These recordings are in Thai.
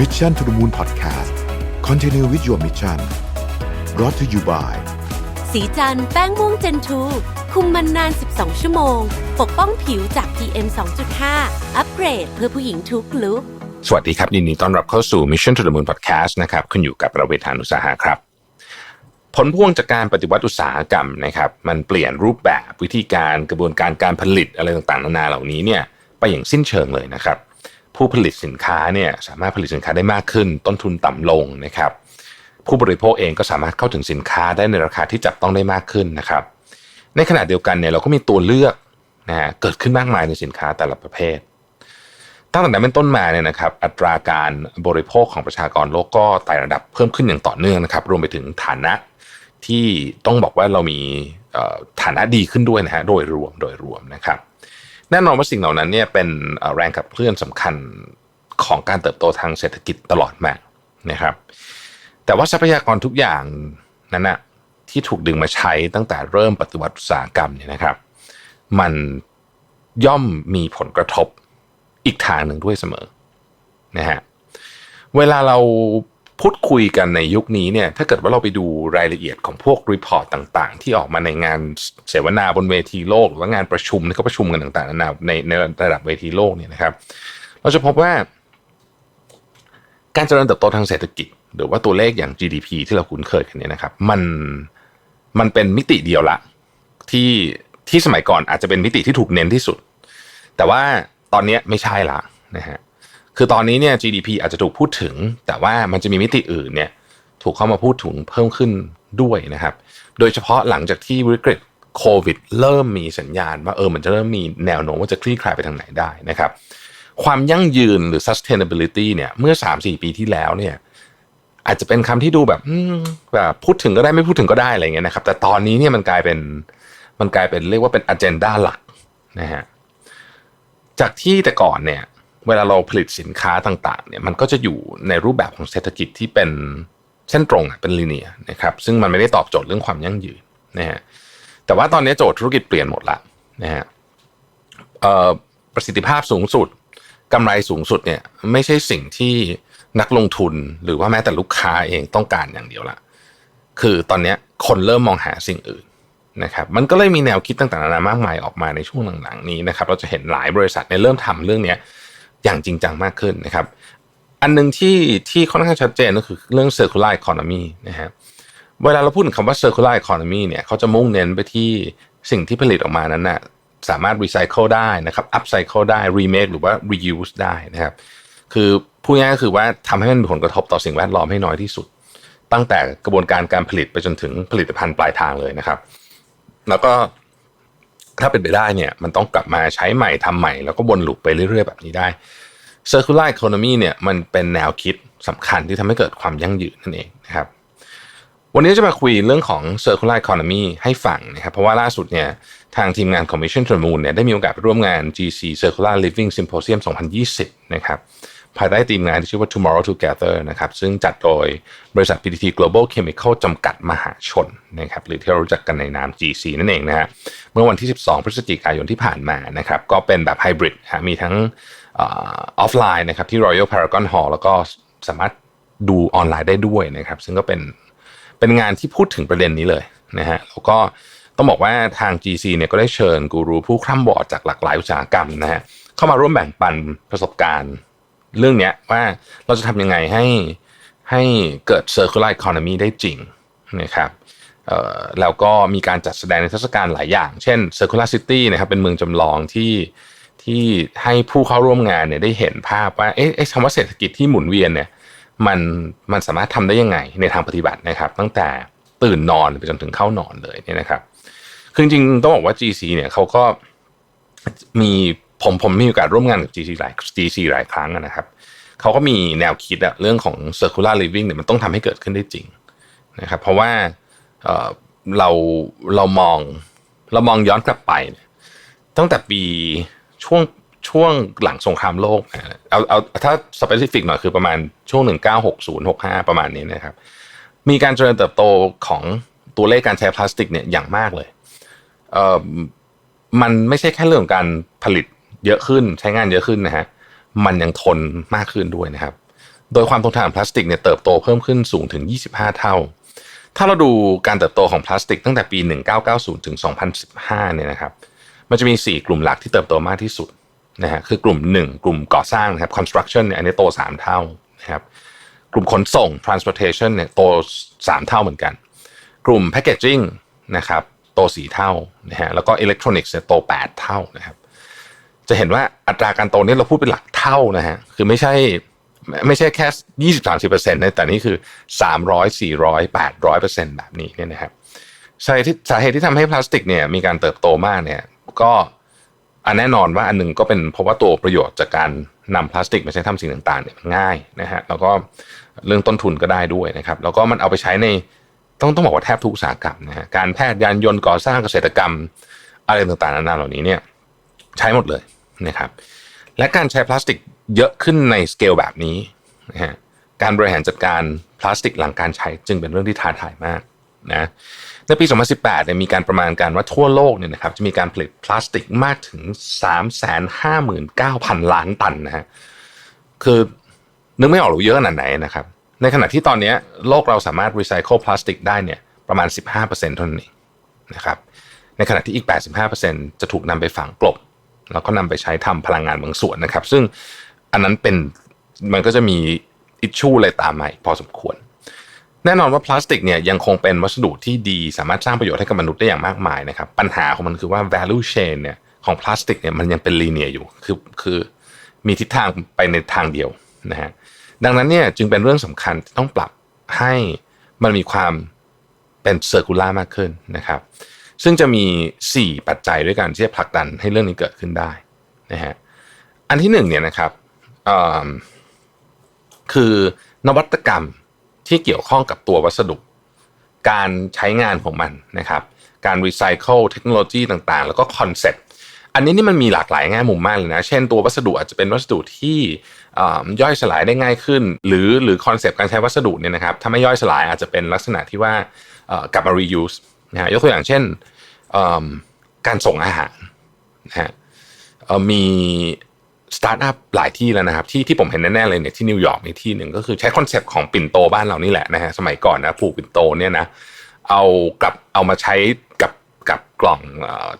Mission to the Moon Podcast Continue with your mission brought to you by สีจันแป้งม่วงเจนทูคุมมันนาน 12 ชั่วโมง ปกป้องผิวจาก PM 2.5 อัปเกรดเพื่อผู้หญิงทุกลุกสวัสดีครับยินดีต้อนรับเข้าสู่ Mission to the Moon Podcast นะครับคุณอยู่กับประเวทานุสาหะครับ ผลพวงจากการปฏิวัติอุตสาหกรรมนะครับ มันเปลี่ยนรูปแบบวิธีการกระบวนการการผลิตอะไรต่างๆ นานาเหล่านี้เนี่ยไปอย่างสิ้นเชิงเลยนะครับ ผู้ผลิตสินค้าเนี่ยสามารถผลิตสินค้าได้มากขึ้น ต้นทุนต่ำลงนะครับ ผู้บริโภคเองก็สามารถเข้าถึงสินค้าได้ในราคาที่จับต้องได้มากขึ้นนะครับ ในขณะเดียวกันเนี่ยเราก็มีตัวเลือกนะฮะเกิดขึ้นมากมายในสินค้าแต่ละประเภทตั้งแต่นั้นเป็นต้นมาเนี่ยนะครับอัตราการบริโภคของประชากรโลกก็ไต่ระดับเพิ่มขึ้นอย่างต่อเนื่องนะครับ รวมไปถึงฐานะที่ต้องบอกว่าเรามีฐานะดีขึ้นด้วยนะฮะโดยรวมโดยรวมนะครับ แน่นอนว่าสิ่งเหล่านั้นเนี่ยเป็นแรงขับเคลื่อนสำคัญของการเติบโตทางเศรษฐกิจตลอดมานะครับ แต่ว่าทรัพยากรทุกอย่างนั้นนะที่ถูกดึงมาใช้ตั้งแต่เริ่มปฏิวัติอุตสาหกรรมเนี่ยนะครับ มันย่อมมีผลกระทบอีกทางหนึ่งด้วยเสมอนะฮะเวลาเรา พูดคุยกันในยุคนี้เนี่ยถ้าเกิดว่าเราไปดูรายละเอียดของพวกรีพอร์ตต่างๆ ที่ออกมาในงานเสวนาบนเวทีโลก หรือว่างานประชุมที่เขาประชุมกันต่างๆนานาในในระดับเวทีโลกเนี่ยนะครับ เราจะพบว่าการเจริญเติบโตทางเศรษฐกิจ หรือว่าตัวเลขอย่าง GDP ที่เราคุ้นเคยกันเนี่ยนะครับ มันมันเป็นมิติเดียวละที่ที่สมัยก่อนอาจจะเป็นมิติที่ถูกเน้นที่สุด แต่ว่าตอนนี้ไม่ใช่ละนะฮะ คือตอนนี้เนี่ย GDP อาจจะถูกพูดถึง แต่ว่ามันจะมีมิติอื่นเนี่ยถูกเข้ามาพูดถึงเพิ่มขึ้นด้วยนะครับ โดยเฉพาะหลังจากที่วิกฤตโควิดเริ่มมีสัญญาณว่าเออมันจะเริ่มมีแนวโน้มว่าจะคลี่คลายไปทางไหนได้นะครับ ความยั่งยืนหรือ sustainability เนี่ยเมื่อ 3-4 ปีที่แล้วเนี่ยอาจจะเป็นคำที่ดูแบบแบบพูดถึงก็ได้ไม่พูดถึงก็ได้อะไรเงี้ยนะครับ แต่ตอนนี้เนี่ยมันกลายเป็นมันกลายเป็นเรียกว่าเป็น agenda หลักนะฮะจากที่แต่ก่อนเนี่ย เวลาเราผลิตสินค้าต่างๆเนี่ยมันก็จะอยู่ในรูปแบบของเศรษฐกิจที่เป็นเส้นตรงเป็นลีเนียนะครับซึ่งมันไม่ได้ตอบโจทย์เรื่องความยั่งยืนนะฮะแต่ว่าตอนนี้โจทย์ธุรกิจเปลี่ยนหมดละนะฮะประสิทธิภาพสูงสุดกำไรสูงสุดเนี่ยไม่ใช่สิ่งที่นักลงทุนหรือว่าแม้แต่ลูกค้าเองต้องการอย่างเดียวละคือตอนนี้คนเริ่มมองหาสิ่งอื่นนะครับมันก็เลยมีแนวคิดต่างๆนานามากมายออกมาในช่วงหลังๆนี้นะครับเราจะเห็นหลายบริษัทเนี่ยเริ่มทำเรื่องเนี้ย อย่างจริงจังมากขึ้นนะครับ อันหนึงที่ที่ค่อนข้างชัดเจนก็คือเรื่อง circular economy นะฮะเวลาเราพูดถึงคำว่า circular economy เนี่ยเขาจะมุ่งเน้นไปที่สิ่งที่ผลิตออกมานั้นน่ะสามารถ recycle ได้นะครับ upcycle ได้ remake หรือว่า reuse ได้นะครับคือพูดง่ายก็คือว่าทำให้มันมีผลกระทบต่อสิ่งแวดล้อมให้น้อยที่สุด ตั้งแต่กระบวนการการผลิตไปจนถึงผลิตภัณฑ์ปลายทางเลยนะครับ แล้วก็ ถ้าเป็นไปได้เนี่ยมันต้องกลับมาใช้ใหม่ทำใหม่ แล้วก็วนลูปไปเรื่อยๆ แบบนี้ได้ circular economy เนี่ยมันเป็นแนวคิดสำคัญที่ทำให้เกิดความยั่งยืนนั่นเองนะครับ วันนี้จะมาคุยเรื่องของ circular economy ให้ฟังนะครับเพราะว่าล่าสุดเนี่ยทางทีมงาน Commission to the Moon เนี่ยได้มีโอกาสร่วมงาน GC Circular Living Symposium 2020 นะครับ ภายใต้ทีมงานที่ชื่อว่า Tomorrow Together นะครับซึ่งจัดโดยบริษัท PTT Global Chemical จำกัดมหาชนนะครับหรือที่เรารู้จักกันในนาม GC นั่นเองนะฮะเมื่อวันที่ 12 พฤศจิกายนที่ผ่านมานะครับก็เป็นแบบไฮบริดฮะมีทั้งออฟไลน์นะครับที่ Royal Paragon Hall แล้วก็สามารถดูออนไลน์ได้ด้วยนะครับซึ่งก็เป็นเป็นงานที่พูดถึงประเด็นนี้เลยนะฮะแล้วก็ต้องบอกว่าทาง GC เนี่ยก็ได้เชิญกูรูผู้คร่ำวอดจากหลากหลายอุตสาหกรรมนะฮะเข้ามาร่วมแบ่งปันประสบการณ์ เรื่องเนี้ยว่าเราจะทำยังไงให้ให้เกิด circular economy ได้จริงนะครับแล้วก็มีการจัดแสดงในเทศกาลหลายอย่าง เช่น circular city นะครับเป็นเมืองจำลองที่ที่ให้ผู้เข้าร่วมงานเนี่ยได้เห็นภาพว่าเอ๊ะคำว่าเศรษฐกิจที่หมุนเวียนเนี่ยมันมันสามารถทำได้ยังไงในทางปฏิบัตินะครับ ตั้งแต่ตื่นนอนไปจนถึงเข้านอนเลยเนี่ยนะครับคือจริงต้องบอกว่า GC เนี่ยเขาก็มี ผมผมมีโอกาสร่วมงานกับ GC หลาย GC หลายครั้งนะครับเขาก็มีแนวคิดอะเรื่องของ circular living เนี่ยมันต้องทำให้เกิดขึ้นได้จริงนะครับ เพราะว่าเเราเรามองเรามองย้อนกลับไป ตั้งแต่ปีช่วงช่วงหลังสงครามโลกเอาเอาถ้าสเปซิฟิกหน่อยคือประมาณช่วง 1960 65 ประมาณนี้นะครับ มีการเจริญเติบโตของตัวเลขการใช้พลาสติกเนี่ยอย่างมากเลยเอ่อมันไม่ใช่แค่เรื่องการผลิต เยอะขึ้นใช้งานเยอะขึ้นนะฮะมันยังทนมากขึ้นด้วยนะครับ โดยความทนทานของพลาสติกเนี่ยเติบโตเพิ่มขึ้นสูงถึง 25 เท่า ถ้าเราดูการเติบโตของพลาสติกตั้งแต่ปี 1990 ถึง 2015 เนี่ยนะครับ มันจะมี 4 กลุ่มหลักที่เติบโตมากที่สุดนะฮะคือกลุ่ม 1 กลุ่มก่อสร้างนะครับ construction เนี่ยอันนี้โต 3 เท่านะครับกลุ่มขนส่ง transportation เนี่ยโต 3 เท่าเหมือนกัน กลุ่ม packaging นะครับโต 4 เท่านะฮะแล้วก็ electronics เนี่ยโต 8 เท่านะครับ จะเห็นว่าอัตราการโตนี่เราพูดเป็นหลักเท่านะฮะคือไม่ใช่ไม่ใช่แค่ยี่สิบสามสิบเปอร์เซ็นต์นะแต่นี่คือสามร้อยสี่ร้อยแปดร้อยเปอร์เซ็นต์แบบนี้เนี่ยนะครับสาเหตุที่สาเหตุที่ทำให้พลาสติกเนี่ยมีการเติบโตมากเนี่ยก็อันแน่นอนว่าอันหนึ่งก็เป็นเพราะว่าตัวประโยชน์จากการนำพลาสติกมาใช้ทำสิ่งต่างๆเนี่ยง่ายนะฮะแล้วก็เรื่องต้นทุนก็ได้ด้วยนะครับ แล้วก็มันเอาไปใช้ในต้องต้องบอกว่าแทบทุกอุตสาหกรรมนะฮะการแพทย์ยานยนต์ก่อสร้างเกษตรกรรม อะไรต่างๆนานาเหล่านี้เนี่ยใช้หมดเลย นะครับและการใช้พลาสติกเยอะขึ้นในสเกลแบบนี้นะฮะการบริหารจัดการพลาสติกหลังการใช้จึงเป็นเรื่องที่ท้าทายมากนะในปี 2018เนี่ยมีการประมาณการว่าทั่วโลกเนี่ยนะครับจะมีการผลิตพลาสติกมากถึง 359,000 ล้านตันนะฮะคือนึกไม่ออกหรือเยอะขนาดไหนนะครับ ในขณะที่ตอนนี้โลกเราสามารถรีไซเคิลพลาสติกได้เนี่ยประมาณ 15%เท่านั้นเองนะครับในขณะที่อีก 85%จะถูกนำไปฝังกลบ แล้วก็นำไปใช้ทำพลังงานบางส่วนนะครับ ซึ่งอันนั้นเป็นมันก็จะมีอิชชูอะไรตามมาพอสมควร แน่นอนว่าพลาสติกเนี่ยยังคงเป็นวัสดุที่ดีสามารถสร้างประโยชน์ให้กับมนุษย์ได้อย่างมากมายนะครับ ปัญหาของมันคือว่า value chain เนี่ยของพลาสติกเนี่ยมันยังเป็นลีเนียอยู่คือคือมีทิศทางไปในทางเดียวนะฮะดังนั้นเนี่ยจึงเป็นเรื่องสำคัญต้องปรับให้มันมีความเป็นเซอร์คูลามากขึ้นนะครับ ซึ่งจะมี 4 ปัจจัยด้วยกันที่จะผลักดันให้เรื่องนี้เกิดขึ้นได้นะฮะอันที่หนึ่งเนี่ยนะครับคือนวัตกรรมที่เกี่ยวข้องกับตัววัสดุ การใช้งานของมันนะครับการรีไซเคิลเทคโนโลยีต่างๆ แล้วก็คอนเซ็ปต์อันนี้นี่มันมีหลากหลายแง่มุมมากเลยนะ เช่นตัววัสดุอาจจะเป็นวัสดุที่ย่อยสลายได้ง่ายขึ้น หรือหรือคอนเซปต์การใช้วัสดุเนี่ยนะครับถ้าไม่ย่อยสลายอาจจะเป็นลักษณะที่ว่ากลับมา reuse นะฮะยกตัวอย่างเช่นการส่งอาหารนะฮะมีสตาร์ทอัพหลายที่แล้วนะครับ ที่ที่ผมเห็นแน่ๆเลยเนี่ยที่นิวยอร์กในที่หนึ่งก็คือใช้คอนเซปต์ของปิ่นโตบ้านเรานี่แหละนะฮะสมัยก่อนนะผูกปิ่นโตเนี่ยนะเอากับเอามาใช้กับกับกล่อง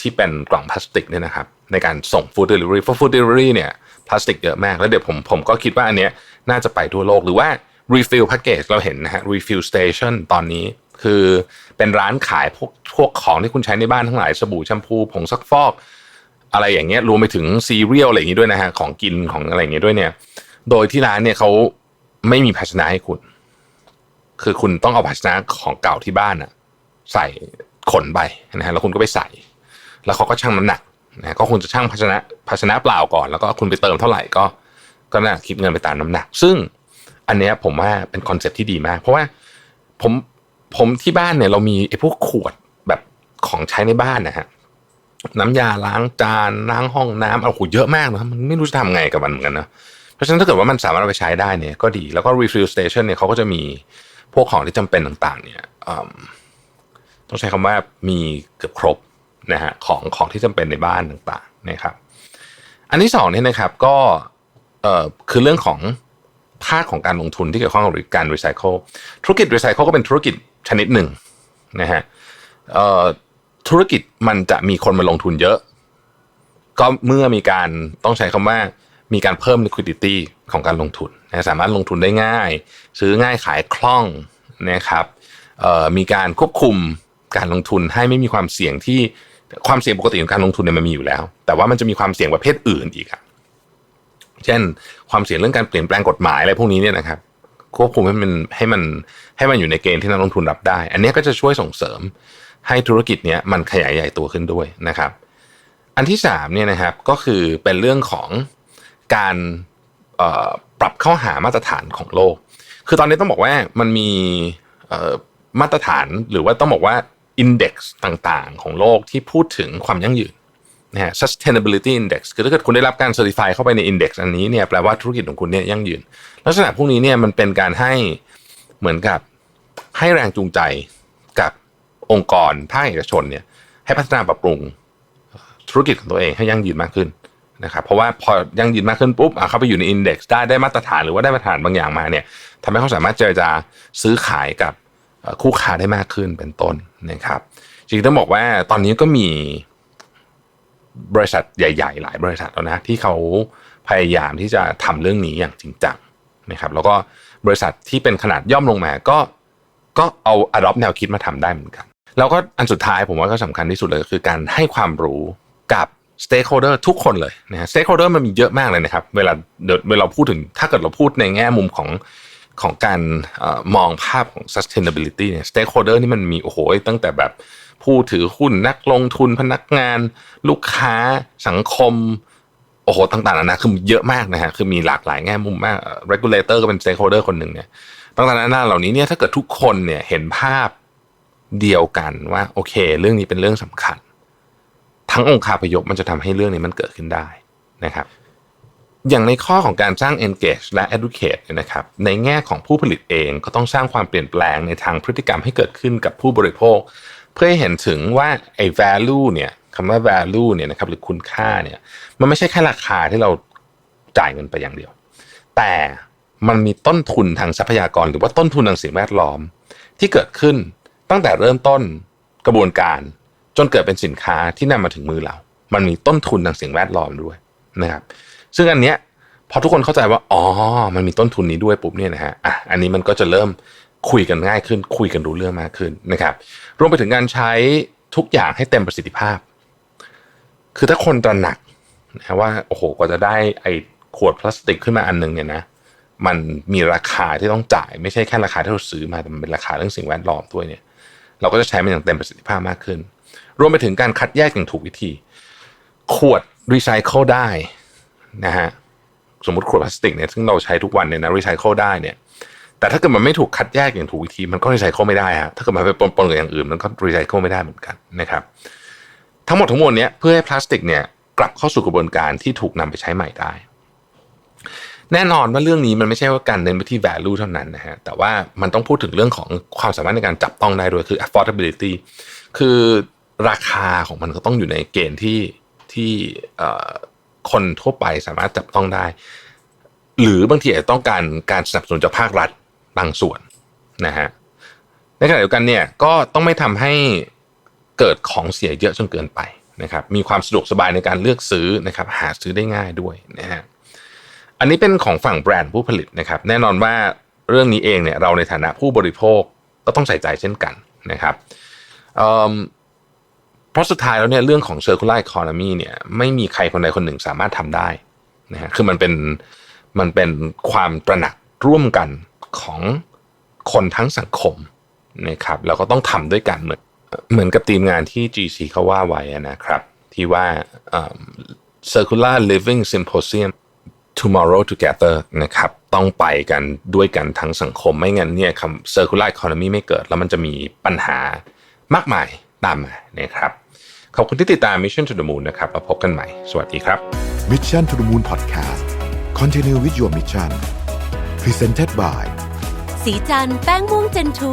ที่เป็นกล่องพลาสติกเนี่ยนะครับ ในการส่งฟู้ดเดลิเวอรี่เพราะฟู้ดเดลิเวอรี่เนี่ยพลาสติกเยอะมาก แล้วเดี๋ยวผมผมก็คิดว่าอันเนี้ยน่าจะไปทั่วโลกหรือว่า refill package เราเห็นนะฮะ refill station ตอนนี้ คือเป็นร้านขายพวกพวกของที่คุณใช้ในบ้านทั้งหลายสบู่แชมพูผงซักฟอก อะไรอย่างเงี้ยรวมไปถึงซีเรียลอะไรอย่างงี้ด้วยนะฮะของกินของอะไรอย่างงี้ด้วยเนี่ย โดยที่ร้านเนี่ยเขาไม่มีภาชนะให้คุณ คือคุณต้องเอาภาชนะของเก่าที่บ้านอะใส่ขนไปนะฮะแล้วคุณก็ไปใส่ แล้วเขาก็ชั่งน้ำหนักนะก็คุณจะชั่งภาชนะภาชนะเปล่าก่อน แล้วก็คุณไปเติมเท่าไหร่ก็ ก็น่าคิดเงินไปตามน้ำหนัก ซึ่งอันเนี้ยผมว่าเป็นคอนเซ็ปที่ดีมาก เพราะว่าผม ผมที่บ้านเนี่ยเรามีไอ้พวกขวดแบบของใช้ในบ้านนะฮะน้ำยาล้างจานล้างห้องน้ำเอาหูเยอะมากนะมันไม่รู้จะทำไงกับมันเหมือนกันนะเพราะฉะนั้นถ้าเกิดว่ามันสามารถเอาไปใช้ได้เนี่ยก็ดีแล้วก็ refill station เนี่ยเขาก็จะมีพวกของที่จำเป็นต่างๆ เนี่ยต้องใช้คำว่ามีเกือบครบนะฮะของของที่จำเป็นในบ้านต่างๆนะครับ อันที่สองเนี่ยนะครับก็เอ่อคือเรื่องของภาคของการลงทุนที่เกี่ยวข้องกับการรีไซเคิลธุรกิจรีไซเคิลก็เป็นธุรกิจ ชนิดหนึ่งนะฮะธุรกิจมันจะมีคนมาลงทุนเยอะ ก็เมื่อมีการต้องใช้คำว่ามีการเพิ่ม liquidity ของการลงทุนนะสามารถลงทุนได้ง่าย ซื้อง่ายขายคล่องนะครับมีการควบคุมการลงทุนให้ไม่มีความเสี่ยงที่ความเสี่ยงปกติของการลงทุนเนี่ยมันมีอยู่แล้ว แต่ว่ามันจะมีความเสี่ยงประเภทอื่นอีกครับเช่น ความเสี่ยงเรื่องการเปลี่ยนแปลงกฎหมายอะไรพวกนี้เนี่ยนะครับ ควบคุมให้มันให้มันให้มันอยู่ในเกณฑ์ที่นักลงทุนรับได้ อันนี้ก็จะช่วยส่งเสริมให้ธุรกิจเนี้ยมันขยายใหญ่ตัวขึ้นด้วยนะครับ อันที่สามเนี่ยนะครับก็คือเป็นเรื่องของการปรับเข้าหามาตรฐานของโลก คือตอนนี้ต้องบอกว่ามันมีมาตรฐานหรือว่าต้องบอกว่าอินเด็กซ์ต่างๆ ของโลกที่พูดถึงความยั่งยืน นะฮะ sustainability index คือถ้าเกิดคุณได้รับการ certify เข้าไปใน index อันนี้เนี่ยแปลว่าธุรกิจของคุณเนี่ยยั่งยืน ลักษณะพวกนี้เนี่ยมันเป็นการให้เหมือนกับให้แรงจูงใจกับองค์กรภาคเอกชนเนี่ยให้พัฒนาปรับปรุงธุรกิจของตัวเองให้ยั่งยืนมากขึ้นนะครับเพราะว่าพอยั่งยืนมากขึ้นปุ๊บเข้าไปอยู่ในอินเด็กซ์ได้ได้มาตรฐานหรือว่าได้มาตรฐานบางอย่างมาเนี่ยทำให้เขาสามารถเจรจาซื้อขายกับคู่ค้าได้มากขึ้นเป็นต้นนะครับจริงๆต้องบอกว่าตอนนี้ก็มี บริษัทใหญ่ๆ หลายบริษัทแล้วนะที่เขาพยายามที่จะทำเรื่องนี้อย่างจริงจังนะครับ แล้วก็บริษัทที่เป็นขนาดย่อมลงมาก็ก็เอา adopt แนวคิดมาทำได้เหมือนกัน แล้วก็อันสุดท้ายผมว่าก็สำคัญที่สุดเลยก็คือการให้ความรู้กับ stakeholder ทุกคนเลยนะฮะ stakeholder มันมีเยอะมากเลยนะครับ เวลาเวเวลาพูดถึงถ้าเกิดเราพูดในแง่มุมของของการอมองภาพของ sustainability เนี่ย stakeholder นี่มันมีโอ้โหตั้งแต่แบบ ผู้ถือหุ้นนักลงทุนพนักงาน ลูกค้าสังคมโอ้โหต่างๆนานาคือเยอะมากนะฮะคือมีหลากหลายแง่มุมมาก regulator ก็เป็น stakeholder คนหนึ่งเนี่ยต่างๆนานาเหล่านี้เนี่ยถ้าเกิดทุกคนเนี่ยเห็นภาพเดียวกันว่าโอเค เรื่องนี้เป็นเรื่องสำคัญ ทั้งองค์คาพยพมันจะทำให้เรื่องนี้มันเกิดขึ้นได้นะครับ อย่างในข้อของการสร้าง engage และ educate เนี่ยนะครับ ในแง่ของผู้ผลิตเองก็ต้องสร้างความเปลี่ยนแปลงในทางพฤติกรรมให้เกิดขึ้นกับผู้บริโภค พื่อให้เห็นถึงว่าไอ้ value เนี่ยคำว่า value เนี่ยนะครับหรือคุณค่าเนี่ยมันไม่ใช่แค่ราคาที่เราจ่ายเงินไปอย่างเดียว แต่มันมีต้นทุนทางทรัพยากร หรือว่าต้นทุนทางสิ่งแวดล้อม ที่เกิดขึ้นตั้งแต่เริ่มต้นกระบวนการจนเกิดเป็นสินค้าที่นำมาถึงมือเรา มันมีต้นทุนทางสิ่งแวดล้อมด้วยนะครับ ซึ่งอันเนี้ยพอทุกคนเข้าใจว่า อ๋อ มันมีต้นทุนนี้ด้วยปุ๊บเนี่ยนะฮะ อะ อันนี้มันก็จะเริ่ม คุยกันง่ายขึ้น คุยกันรู้เรื่องมากขึ้นนะครับ รวมไปถึงการใช้ทุกอย่างให้เต็มประสิทธิภาพ คือถ้าคนตระหนักนะว่าโอ้โหกว่าจะได้ไอ้ขวดพลาสติกขึ้นมาอันหนึงเนี่ยนะมันมีราคาที่ต้องจ่าย ไม่ใช่แค่ราคาที่เราซื้อมาแต่มันเป็นราคาเรื่องสิ่งแวดล้อมด้วยเนี่ย เราก็จะใช้มันอย่างเต็มประสิทธิภาพมากขึ้น รวมไปถึงการคัดแยกอย่างถูกวิธี ขวดรีไซเคิลได้นะฮะสมมติขวดพลาสติกเนี่ยซึ่งเราใช้ทุกวันเนี่ยนะรีไซเคิลได้เนี่ย แต่ถ้าเกิดมันไม่ถูกคัดแยกอย่างถูกวิธีมันก็รีไซเคิลไม่ได้ฮะถ้าเกิดมันไปปนๆกับอย่างอื่นมันก็รีไซเคิลไม่ได้เหมือนกันนะครับ ทั้งหมดทั้งมวลเนี้ยเพื่อให้พลาสติกเนี่ยกลับเข้าสู่กระบวนการที่ถูกนำไปใช้ใหม่ได้ แน่นอนว่าเรื่องนี้มันไม่ใช่ว่าการเน้นไปที่ value เท่านั้นนะฮะแต่ว่ามันต้องพูดถึงเรื่องของความสามารถในการจับต้องได้ด้วยคือ affordability คือราคาของมันก็ต้องอยู่ในเกณฑ์ที่ที่เอ่อคนทั่วไปสามารถจับต้องได้ หรือบางทีอาจจะต้องการการสนับสนุนจากภาครัฐ บางส่วนนะฮะในขณะเดียวกันเนี่ยก็ต้องไม่ทำให้เกิดของเสียเยอะจนเกินไปนะครับ มีความสะดวกสบายในการเลือกซื้อนะครับ หาซื้อได้ง่ายด้วยนะฮะอันนี้เป็นของฝั่งแบรนด์ผู้ผลิตนะครับ แน่นอนว่าเรื่องนี้เองเนี่ยเราในฐานะผู้บริโภคก็ต้องใส่ใจเช่นกันนะครับเเพราะสุดท้ายแล้วเนี่ยเรื่องของ circular economy เนี่ยไม่มีใครคนใดคนหนึ่งสามารถทำได้นะฮะคือมันเป็นมันเป็นความตระหนักร่วมกัน ของคนทั้งสังคมนะครับแล้วก็ต้องทำด้วยกันเหมือนเหมือนกับทีมงานที่ GC เขาว่าไว้นะครับ ที่ว่า circular living symposium tomorrow together นะครับต้องไปกันด้วยกันทั้งสังคมไม่งั้นเนี่ยคำ circular economy ไม่เกิด แล้วมันจะมีปัญหามากมายตามมานะครับ ขอบคุณที่ติดตาม Mission to the Moon นะครับแล้วพบกันใหม่ สวัสดีครับ Mission to the Moon Podcast Continue with your mission Presented by สีจันแป้งม่วงเจนทู